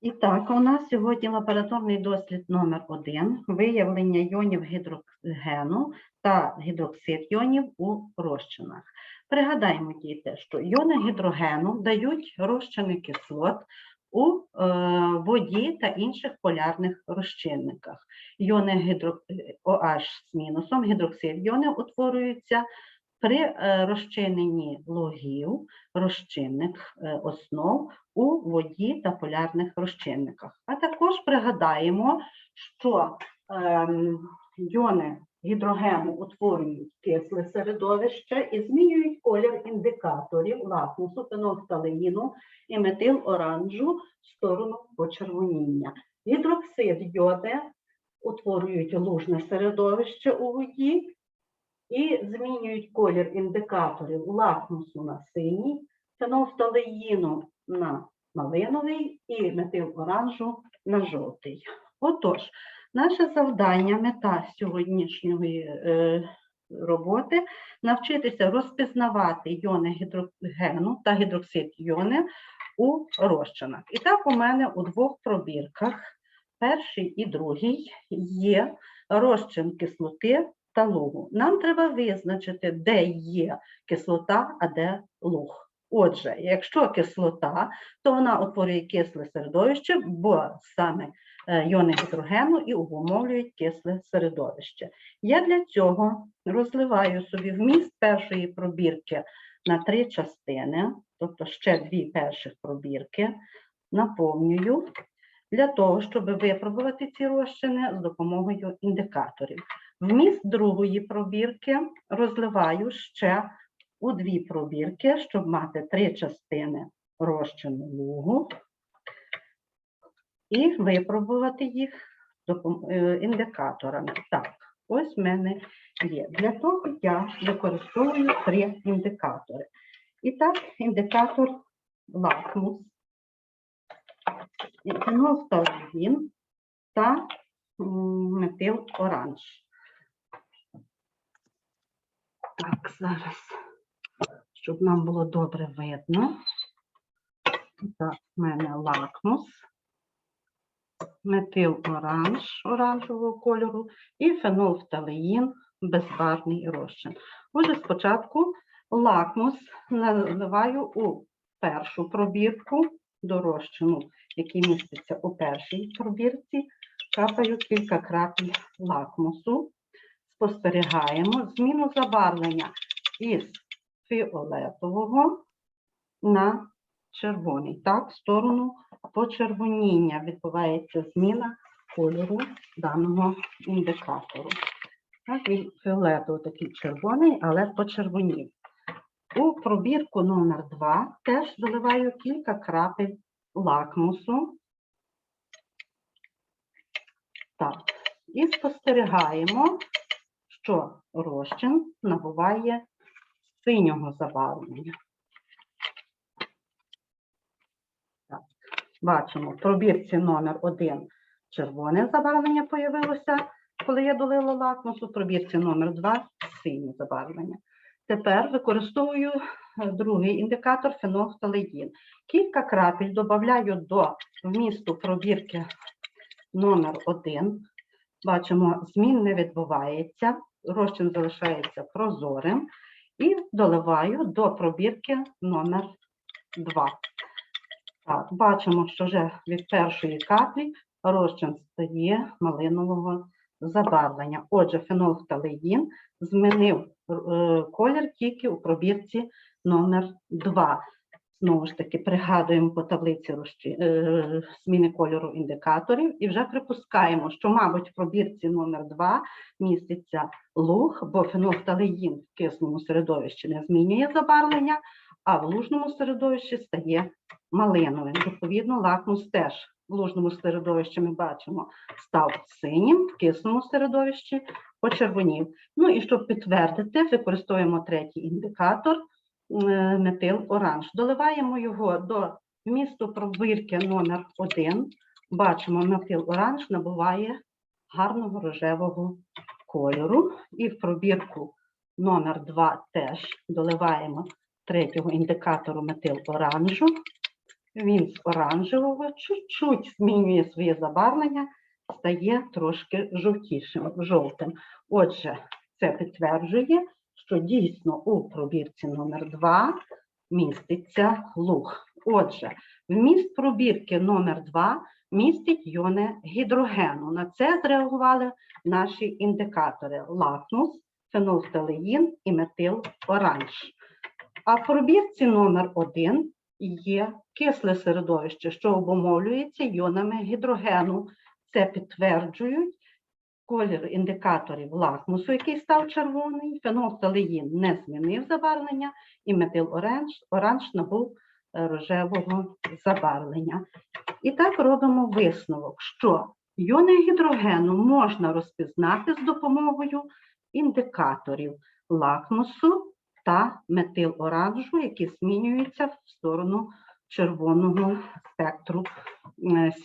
І так, у нас сьогодні лабораторний дослід номер 1 виявлення йонів гідрогену та гідроксид йонів у розчинах. Пригадаємо, діти, що йони гідрогену дають розчини кислот у е, воді та інших полярних розчинниках. Йони гідро... OH з мінусом, гідроксид йони утворюються при е, розчиненні логів розчинних е, основ у воді та полярних розчинниках. А також пригадаємо, що ем, йони гідрогену утворюють кисле середовище і змінюють колір індикаторів лакмусу, фенофталеїну і метил-оранжу в сторону почервоніння. Гідроксид йоди утворюють лужне середовище у воді і змінюють колір індикаторів лакмусу на синій, фенофталеїну на малиновий і метил-оранжу на жовтий. Отож, наше завдання, мета сьогоднішньої е, роботи навчитися розпізнавати йони гідрогену та гідроксид йони у розчинах. І так у мене у двох пробірках, перший і другий, є розчин кислоти та лугу. Нам треба визначити, де є кислота, а де луг. Отже, якщо кислота, то вона утворює кисле середовище, бо саме е, йони гідрогену і обумовлюють кисле середовище. Я для цього розливаю собі вміст першої пробірки на три частини, тобто ще дві перших пробірки, наповнюю для того, щоб випробувати ці розчини з допомогою індикаторів. Вміст другої пробірки розливаю ще у дві пробірки, щоб мати три частини розчину лугу і випробувати їх е, індикаторами. Так, ось в мене є. Для того я використовую три індикатори. І так, індикатор лакмус, фенофталін та метил оранж. Так, зараз, щоб нам було добре видно. Так, в мене лакмус, метил оранж оранжевого кольору і фенолфталеїн безбарвний розчин. Отже, спочатку лакмус наливаю у першу пробірку до розчину, який міститься у першій пробірці, капаю кілька крапель лакмусу спостерігаємо зміну забарвлення із фіолетового на червоний. Так, в сторону почервоніння відбувається зміна кольору даного індикатору. Так, він фіолетовий такий червоний, але почервонів. У пробірку номер 2 теж заливаю кілька крапель лакмусу. Так, і спостерігаємо, що розчин набуває синього забарвлення. Так, бачимо, в пробірці номер 1 червоне забарвлення появилося, коли я долила лакмус, у пробірці номер 2 синє забарвлення. Тепер використовую е, другий індикатор фенофталеїн. Кілька крапель додаю до вмісту пробірки номер 1 Бачимо, змін не відбувається, розчин залишається прозорим і доливаю до пробірки номер 2. Так, бачимо, що вже від першої каплі розчин стає малинового забарвлення. Отже, фенолфталеїн змінив е, колір тільки у пробірці номер 2. Знову ж таки, пригадуємо по таблиці е, зміни кольору індикаторів і вже припускаємо, що, мабуть, в пробірці номер 2 міститься луг, бо фенофталеїн в кисному середовищі не змінює забарвлення, а в лужному середовищі стає малиновим. Відповідно, лакмус теж в лужному середовищі ми бачимо став синім, в кисному середовищі почервонів. Ну і щоб підтвердити, використовуємо третій індикатор метил оранж. Доливаємо його до вмісту пробірки номер 1. Бачимо, метил оранж набуває гарного рожевого кольору. І в пробірку номер 2 теж доливаємо третього індикатору метил оранжу. він з оранжевого чуть-чуть змінює своє забарвлення, стає трошки жовтішим, жовтим. Отже, це підтверджує, що дійсно у пробірці номер 2 міститься луг. Отже, вміст пробірки номер 2 містить йони гідрогену. На це зреагували наші індикатори лакмус, фенолфталеїн і метил-оранж. А в пробірці номер 1 є кисле середовище, що обумовлюється йонами гідрогену. Це підтверджують колір індикаторів лакмусу, який став червоний, фенолфталеїн не змінив забарвлення, і метил-оранж оранж набув е, рожевого забарвлення. І так робимо висновок, що йони гідрогену можна розпізнати з допомогою індикаторів лакмусу та метил-оранжу, які змінюються в сторону червоного спектру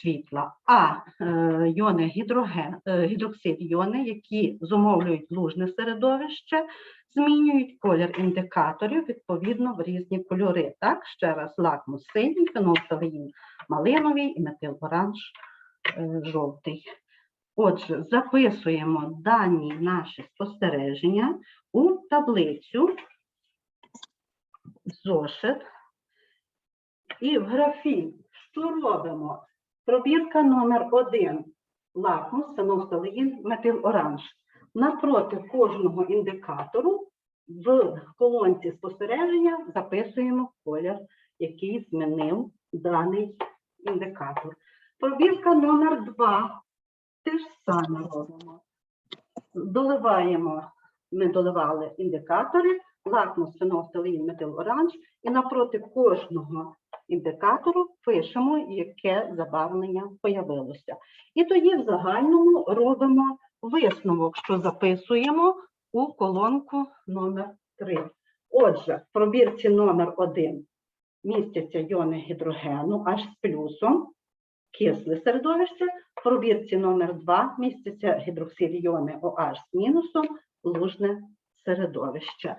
світла. А е, йони гідроген, е, гідроксид йони, які зумовлюють лужне середовище, змінюють колір індикаторів відповідно в різні кольори. Так, ще раз лакмус синій, фенолфталеїн малиновий і метил-оранж е, жовтий. Отже, записуємо дані наші спостереження у таблицю зошит. І в графі, що робимо? Пробірка номер 1 лакмус, фенолфталеїн, метил-оранж. Напроти кожного індикатору в колонці спостереження записуємо колір, який змінив даний індикатор. Пробірка номер 2 те ж саме робимо. Доливаємо, ми доливали індикатори, лакмус, фенолфталеїн, метил-оранж, і напроти кожного індикатору пишемо, яке забарвлення появилося. І тоді в загальному робимо висновок, що записуємо у колонку номер 3. Отже, в пробірці номер 1 містяться йони гідрогену аж з плюсом, кисле середовище. В пробірці номер 2 містяться гідроксиль йони OH з мінусом, лужне середовище.